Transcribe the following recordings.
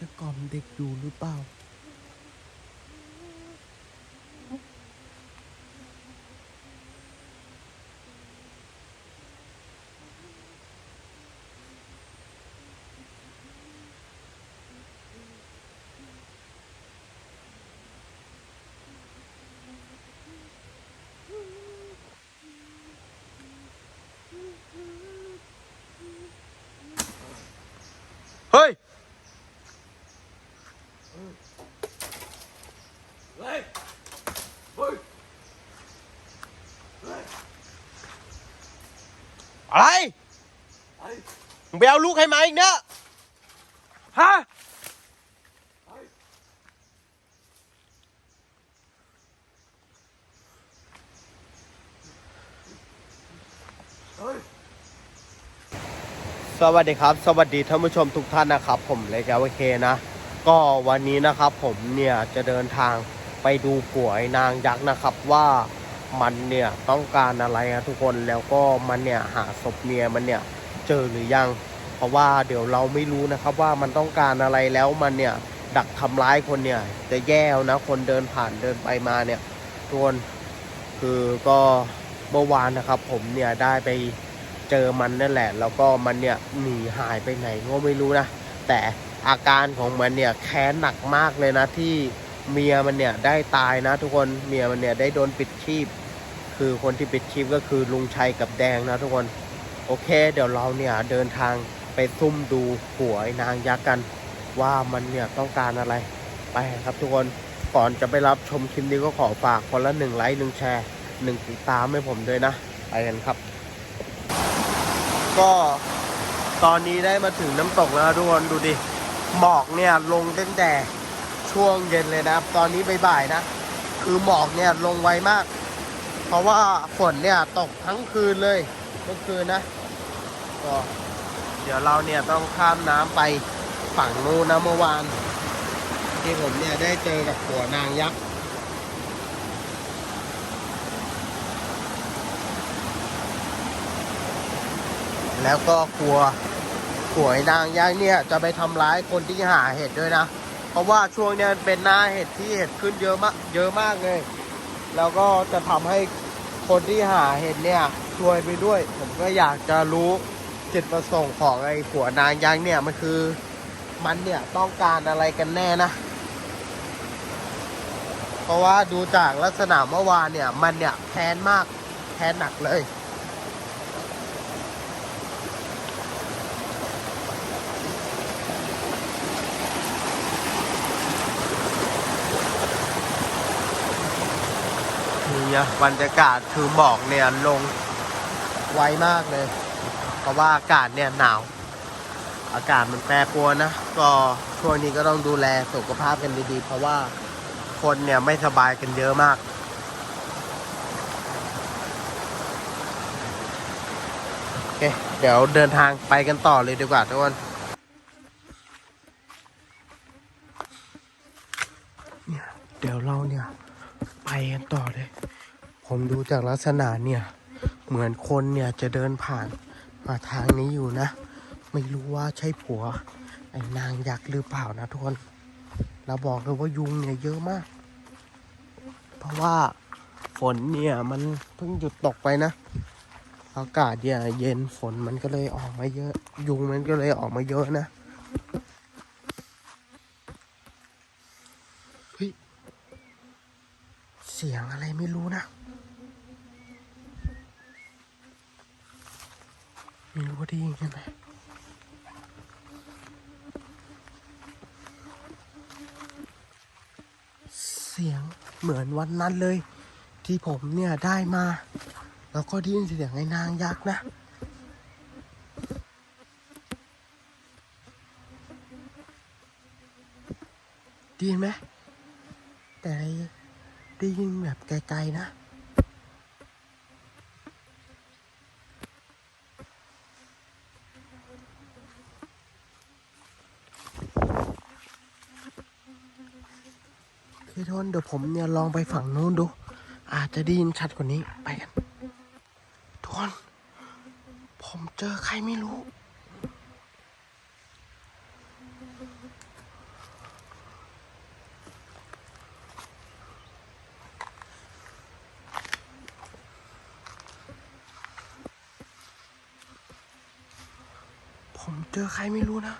จะกล่อมเด็กอยู่หรือเปล่า เฮ้ยเฮ้ยอะไรเฮ้ยมึงไปเอาลูกให้มาอีกเนอะฮะเฮ้ยสวัสดีครับ สวัสดีท่านผู้ชมทุกท่านนะครับ ผมเลยแกวเคนะ ก็วันนี้นะครับผมเนี่ยจะเดินทางไปดูผัวไอ้นางยักษ์นะครับว่ามันเนี่ยต้องการอะไรนะทุกคนแล้วก็มันเนี่ยหาศพเมียมันเนี่ยเจอหรือยัง เพราะว่าเดี๋ยวเราไม่รู้นะครับว่ามันต้องการอะไรแล้วมันเนี่ยดักทำร้ายคนเนี่ยจะแย่นะคนเดินผ่านเดินไปมาเนี่ยทุกคนคือก็เมื่อวานนะครับผมเนี่ยได้ไปเจอมันนั่นแหละ แล้วก็มันเนี่ยหนีหายไปไหนก็ไม่รู้นะแต่ อาการของมันเนี่ยแค้นหนักมากเลยนะที่เมียมันเนี่ยได้ตายนะ ทุกคนเมียมันเนี่ยได้โดนปิดชีพ คือคนที่ปิดชีพก็คือลุงชัยกับแดงนะทุกคนโอเค เดี๋ยวเราเนี่ยเดินทางไปซุ่มดูหัวไอ้นางยักษ์กัน ว่ามันเนี่ยต้องการอะไรไปครับทุกคนก่อนจะไปรับชมคลิปนี้ก็ขอฝากคนละหนึ่งไลค์หนึ่งแชร์หนึ่งติดตามให้ผมด้วยนะไปกันครับ ก็ตอนนี้ได้มาถึงน้ำตกแล้วนะทุกคนดูดิ หมอกเนี่ยลงตั้งแต่ช่วงเย็นเลยนะครับ ตอนนี้บ่ายๆนะ คือหมอกเนี่ยลงไวมาก เพราะว่าฝนเนี่ยตกทั้งคืนเลยเมื่อคืนนะก็เดี๋ยวเราเนี่ยต้องข้ามน้ำไปฝั่งนู้นนะเมื่อวาน ที่ผมเนี่ยได้เจอกับหัวนางยักษ์แล้วก็กลัว หวยนางยักษ์เนี่ยจะไปทำร้ายคนที่หาเห็ดด้วยนะ เพราะว่าช่วงเนี้ยเป็นหน้าเห็ดที่เห็ดขึ้นเยอะมากเยอะมากเลย แล้วก็จะทำให้คนที่หาเห็ดเนี่ยช่วยไปด้วย ผมก็อยากจะรู้จุดประสงค์ของไอ้หัวนางยักษ์เนี่ยมันคือมันเนี่ยต้องการอะไรกันแน่นะ เพราะว่าดูจากลักษณะเมื่อวานเนี่ย มันเนี่ยแค้นมากแค้นหนักเลย นี่นะบรรยากาศคือหมอกเนี่ยลงไวมากเลย เพราะว่าอากาศเนี่ยหนาว อากาศมันแปรปรวนนะ ก็ช่วงนี้ก็ต้องดูแลสุขภาพกันดีๆ เพราะว่าคนเนี่ยไม่สบายกันเยอะมาก โอเค เดี๋ยวเดินทางไปกันต่อเลยดีกว่าทุกคนเดี๋ยวเราเนี่ย ไปกันต่อเลย ผมดูจากลักษณะเนี่ย เหมือนคนเนี่ยจะเดินผ่านมาทางนี้อยู่นะ ไม่รู้ว่าใช่ผัว ไอ้นางยักษ์หรือเปล่านะทุกคนเราบอกเลยว่ายุงเนี่ยเยอะมาก เพราะว่าฝนเนี่ยมันเพิ่งหยุดตกไปนะ อากาศเนี่ยเย็นฝนมันก็เลยออกมาเยอะ ยุงมันก็เลยออกมาเยอะนะ เฮ้ย เสียงอะไรไม่รู้นะ ไม่รู้ว่าได้ยินกันไหมเสียงเหมือนวันนั้นเลย ที่ผมเนี่ยได้มา แล้วก็ได้ยินเสียงไอ้นางยักษ์นะได้ยินไหมแต่ได้ยินแบบไกลๆนะ ทุกคนเดี๋ยวผมเนี่ยลองไปฝั่งนู้นดู อาจจะได้ยินชัดกว่านี้ไปกันทุกคนผมเจอใครไม่รู้ ผมเจอใครไม่รู้นะ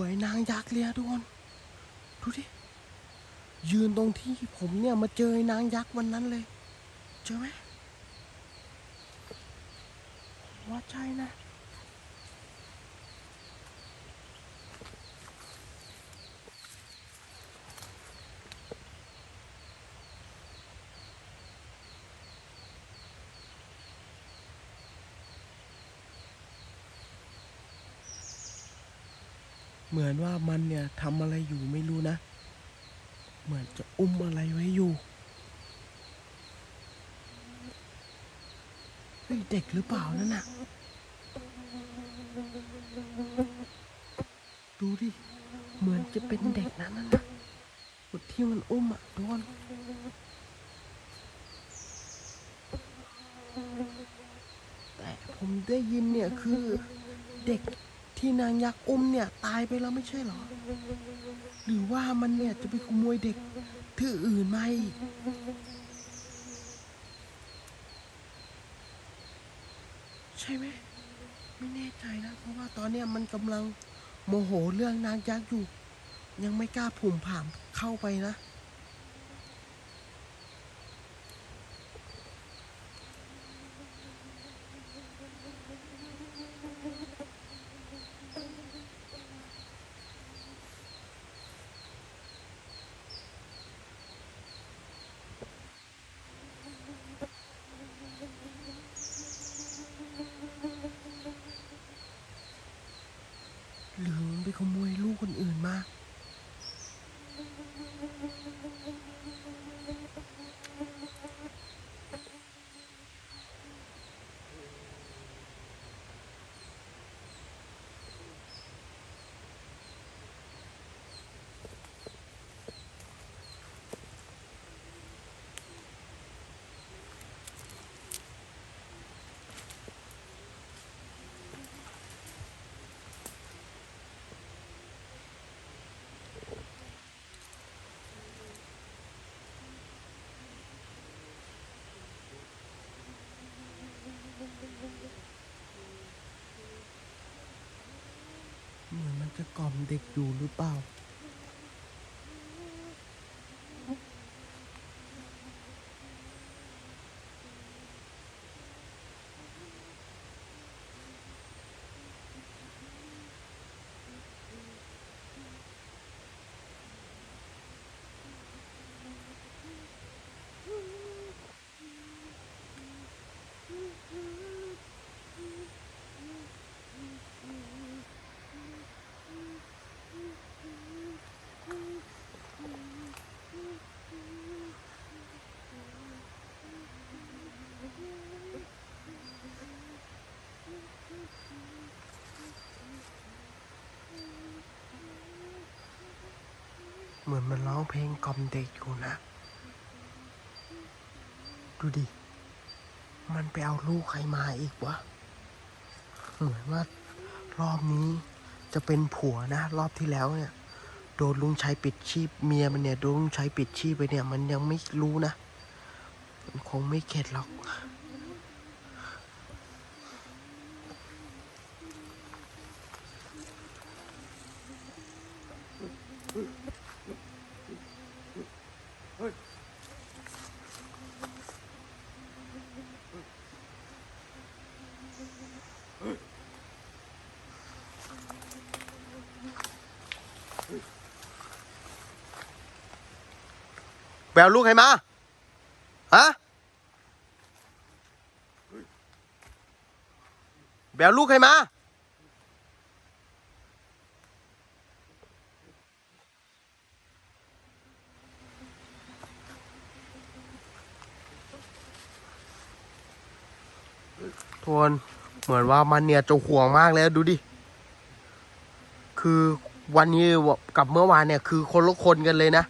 วยนางยักษ์เลยอะทุกคนดูดิ ยืนตรงที่ผมเนี่ยมาเจอนางยักษ์วันนั้นเลย เจอไหมว่าใช่นะ เหมือนว่ามันเนี่ยทำอะไรอยู่ไม่รู้นะ เหมือนจะอุ้มอะไรไว้อยู่เฮ้ยเด็กหรือเปล่านั่นน่ะ ดูดิ เหมือนจะเป็นเด็กนั่นน่ะกดที่มันอุ้มอะโดนแต่ผมได้ยินเนี่ยคือเด็ก ที่นางยักษ์อุ้มเนี่ยตายไปแล้วไม่ใช่เหรอ หรือว่ามันเนี่ยจะไปขโมยเด็กที่อื่นมาอีกใช่ไหมไม่แน่ใจนะเพราะว่าตอนเนี้ยมันกำลังโมโหเรื่องนางยักษ์อยู่ ยังไม่กล้าผุ่มผ่ามเข้าไปนะ ขโมยลูกคนอื่นมา จะกล่อมเด็กอยู่หรือเปล่า เหมือนมันร้องเพลงกล่อมเด็กอยู่นะ ดูดิ มันไปเอาลูกใครมาอีกวะ เหมือนว่ารอบนี้จะเป็นผัวนะ รอบที่แล้วเนี่ย โดนลุงชัยปิดชีพเมียมันเนี่ยโดนลุงชัยปิดชีพไปเนี่ย มันยังไม่รู้นะ มันคงไม่เข็ดหรอก แบลลูกใครมา ฮะแบลลูกใครมา ทวนเหมือนว่ามันเนี่ยจะห่วงมากแล้วดูดิ คือวันนี้กับเมื่อวานเนี่ย คือคนละคนกันเลยนะ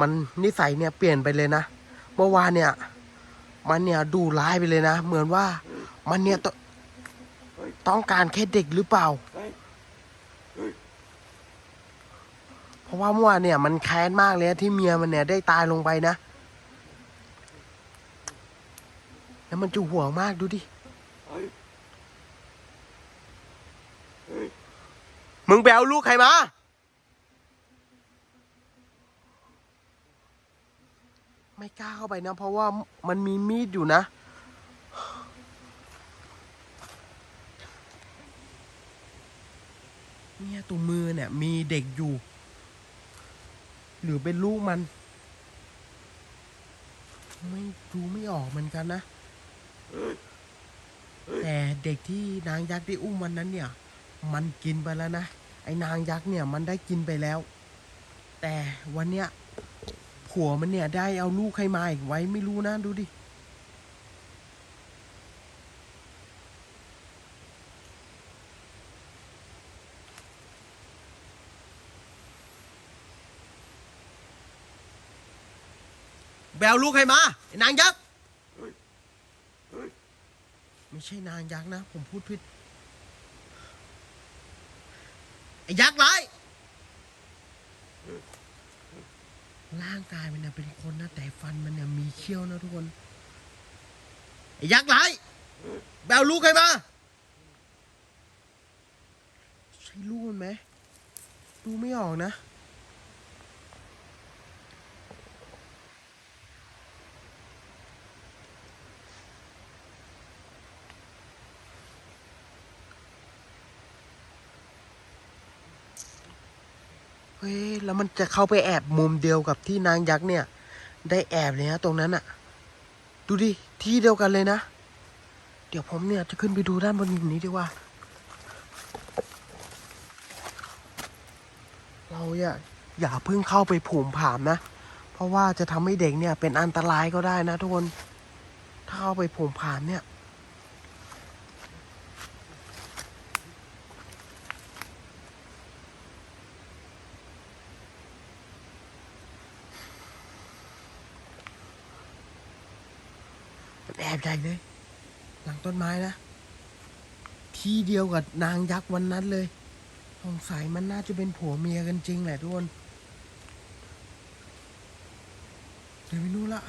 มันนิสัยเนี่ยเปลี่ยนไปเลยนะ เมื่อวานเนี่ย มันเนี่ยดูร้ายไปเลยนะ เหมือนว่ามันเนี่ยตต้องการแค่เด็กหรือเปล่า เพราะว่าเมื่อวานเนี่ยมันแค้นมากเลยที่เมียมันเนี่ยได้ตายลงไปนะ แล้วมันจะห่วงมากดูดิ มึงไปเอาลูกใครมา ไม่กล้าเข้าไปนะ เพราะว่ามันมีมีดอยู่นะ เนี่ยตรงมือเนี่ย มีเด็กอยู่ หรือเป็นลูกมัน ไม่ดูไม่ออกเหมือนกันนะ แต่เด็กที่นางยักษ์ที่อุ้มวันนั้นเนี่ย มันกินไปแล้วนะ ไอ้นางยักษ์เนี่ยมันได้กินไปแล้ว แต่วันเนี้ย ผัวมันเนี่ยได้เอาลูกใครมาอีกไว้ไม่รู้นะดูดิ แบลลูกใครมาไอ้นางยักษ์ไม่ใช่นางยักษ์นะ ผมพูดผิด ไอ้ยักษ์ร้าย ร่างกายมันเนี่ยเป็นคนนะแต่ฟันมันเนี่ยมีเขี้ยวนะทุกคนไอ้ยักษ์ร้ายแบลลูกใครมาใช่ลูกมันไหมดูไม่ออกนะ ฮ้ยแล้วมันจะเข้าไปแอบมุมเดียวกับที่นางยักษ์เนี่ย ได้แอบเลยนะตรงนั้นอะดูดิที่เดียวกันเลยนะ เดี๋ยวผมเนี่ยจะขึ้นไปดูด้านบนนี้ดีกว่า เราอย่าอย่าเพิ่งเข้าไปผุ่มผามนะ เพราะว่าจะทำให้เด็กเนี่ยเป็นอันตรายก็ได้นะทุกคน ถ้าเข้าไปผุ่มผามเนี่ย แอบใหญ่เลย หลังต้นไม้นะ ที่เดียวกับนางยักษ์วันนั้นเลยสงสัยมันน่าจะเป็นผัวเมียกันจริงแหละทุกคน เดี๋ยวไม่รู้ละ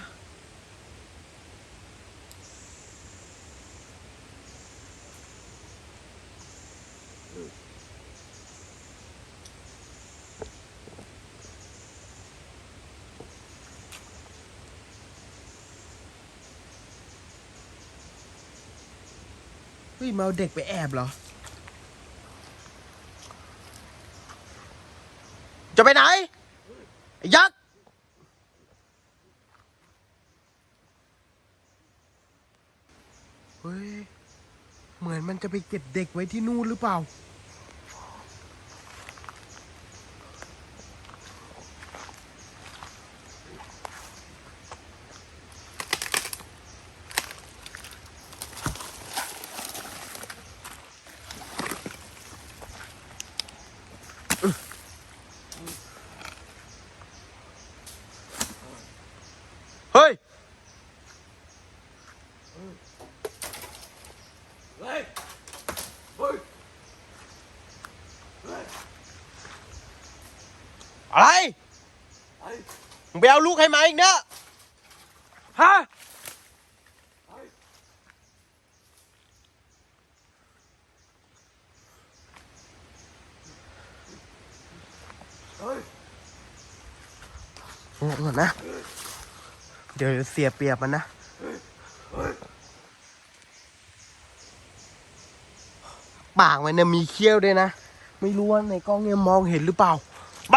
ฮ้ยมาเอาเด็กไปแอบเหรอ จะไปไหนไอ้ยักษ์เฮ้ย เหมือนมันจะไปเก็บเด็กไว้ที่นู่นหรือเปล่า เฮ้ยเฮ้ย เฮ้ย เฮ้ย อะไรเฮ้ยมึงไปเอาลูกให้มาอีกเนี่ยฮะเฮ้ยเฮ้ยเดี๋ยวก่อนนะ เดี๋ยวเสียเปรียบมันนะ ปากมันเนี่ยมีเขี้ยวด้วยนะ ไม่รู้ว่าในกล้องเนี่ยมองเห็นหรือเปล่า ไป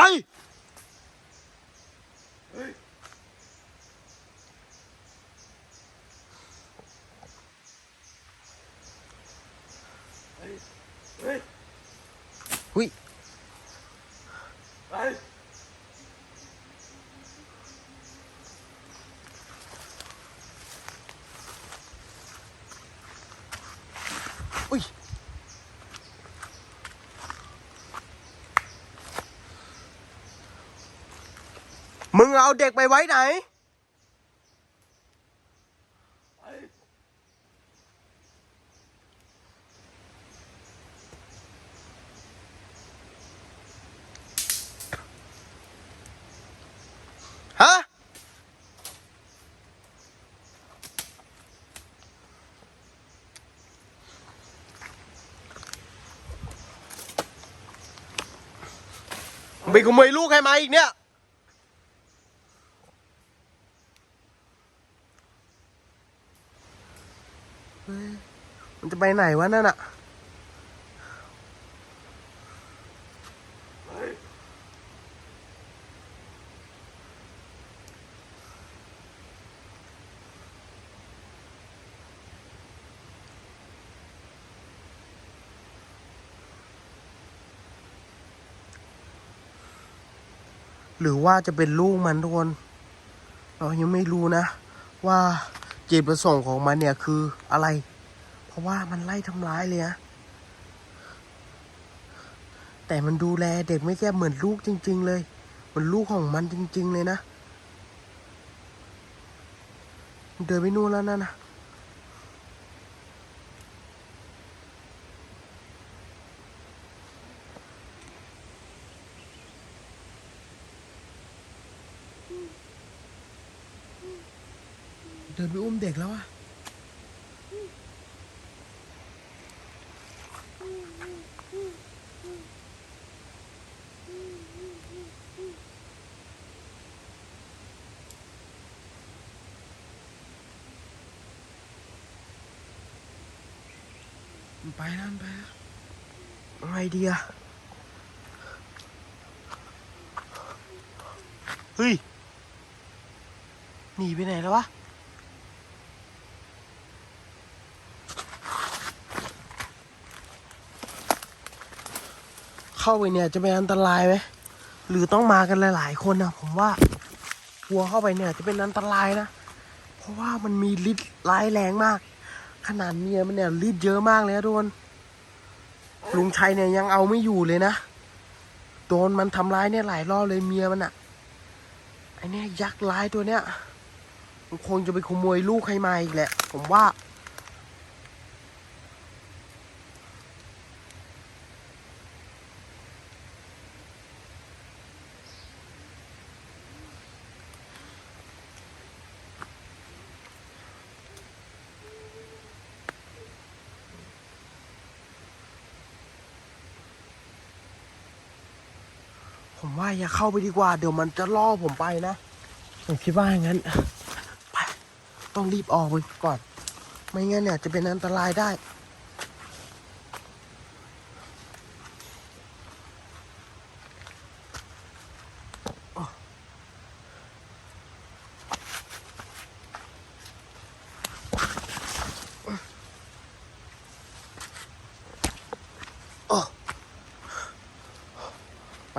งเอาเด็กไปไว้ไหน ฮะ บิกขโมยลูกให้มาอีกเนี่ย ไปไหนวะนั่นอะหรือว่าจะเป็นลูกมันทุกคน เรายังไม่รู้นะ ว่าเจตประสงค์ของมันเนี่ยคืออะไร เพราะว่ามันไล่ทำร้ายเลยนะแต่มันดูแลเด็กไม่แค่เหมือนลูกจริง ๆ เลยเหมือนลูกของมันจริง ๆ เลยนะเดินไปนู่นแล้วนั่นนะเดินไปอุ้มเด็กแล้วอะมันไปแล้วมันไปแล้วเอาไง ดีอะเฮ้ย หนีไปไหนแล้ววะ เข้าไปเนี่ยจะเป็นอันตรายไหม หรือต้องมากันหลายๆคนนะผมว่าวัวเข้าไปเนี่ยจะเป็นอันตรายนะ เพราะว่ามันมีฤทธิ์ร้ายแรงมาก ขนาดเมียมันเนี่ยฤทธิ์เยอะมากเลยนะทุกคน ลุงชัยเนี่ยยังเอาไม่อยู่เลยนะโดนมันทำร้ายเนี่ยหลายรอบเลยเมียมันอะไอเนี่ยยักษ์ร้ายตัวเนี้ยมันคงจะไปขโมยลูกใครมาอีกแหละ ผมว่า อย่าเข้าไปดีกว่า เดี๋ยวมันจะล่อผมไปนะ ผมคิดว่าอย่างนั้นไปต้องรีบออกไปก่อน ไม่งั้นเนี่ยจะเป็นอันตรายได้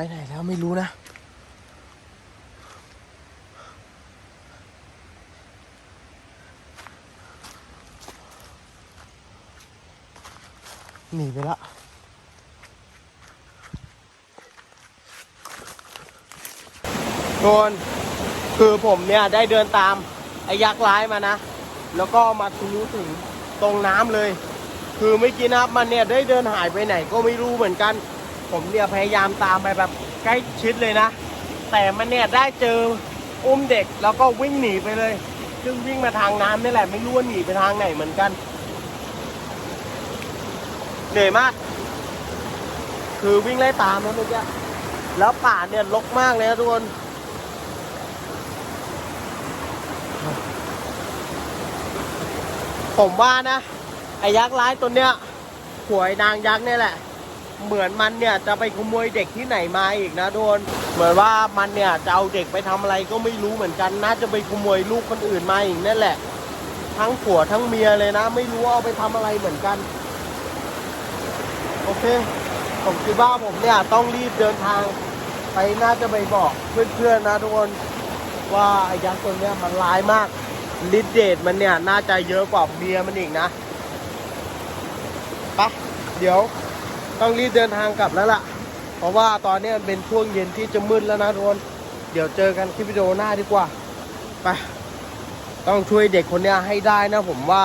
ไปไหนแล้วไม่รู้นะ หนีไปละโดนคือผมเนี่ยได้เดินตามไอ้ยักษ์ร้ายมานะ แล้วก็มาทะลุถึงตรงน้ำเลย คือเมื่อกี้นะครับมันเนี่ยได้เดินหายไปไหนก็ไม่รู้เหมือนกัน ผมเนี่ยพยายามตามไปแบบใกล้ชิดเลยนะ แต่มันเนี่ยได้เจออุ้มเด็กแล้วก็วิ่งหนีไปเลย ซึ่งวิ่งมาทางน้ำนี่แหละไม่รู้ว่าหนีไปทางไหนเหมือนกัน เหนื่อยมาก คือวิ่งไล่ตามนะเมื่อกี้แล้วป่าเนี่ยรกมากเลยนะทุกคนผมว่านะไอ้ยักษ์ร้ายตัวเนี้ยหวยนางยักษ์เนี่ยแหละ เหมือนมันเนี่ยจะไปขโมยเด็กที่ไหนมาอีกนะโดน เหมือนว่ามันเนี่ยจะเอาเด็กไปทำอะไรก็ไม่รู้เหมือนกันน่าจะไปขโมยลูกคนอื่นมาอีกนั่นแหละ ทั้งผัวทั้งเมียเลยนะ ไม่รู้เอาไปทำอะไรเหมือนกัน โอเค ผมคิดว่าผมเนี่ยต้องรีบเดินทางไปน่าจะไปบอกเพื่อนๆนะทุกคนว่าไอ้ยักษ์ตัวเนี้ยมันร้ายมากฤทธิ์เดชมันเนี่ยน่าจะเยอะกว่าเมียมันอีกนะไปะเดี๋ยว ต้องรีบเดินทางกลับแล้วล่ะ เพราะว่าตอนนี้มันเป็นช่วงเย็นที่จะมืดแล้วนะทุกคนเดี๋ยวเจอกันคลิปวิดีโอหน้าดีกว่า ไป ต้องช่วยเด็กคนนี้ให้ได้นะผมว่า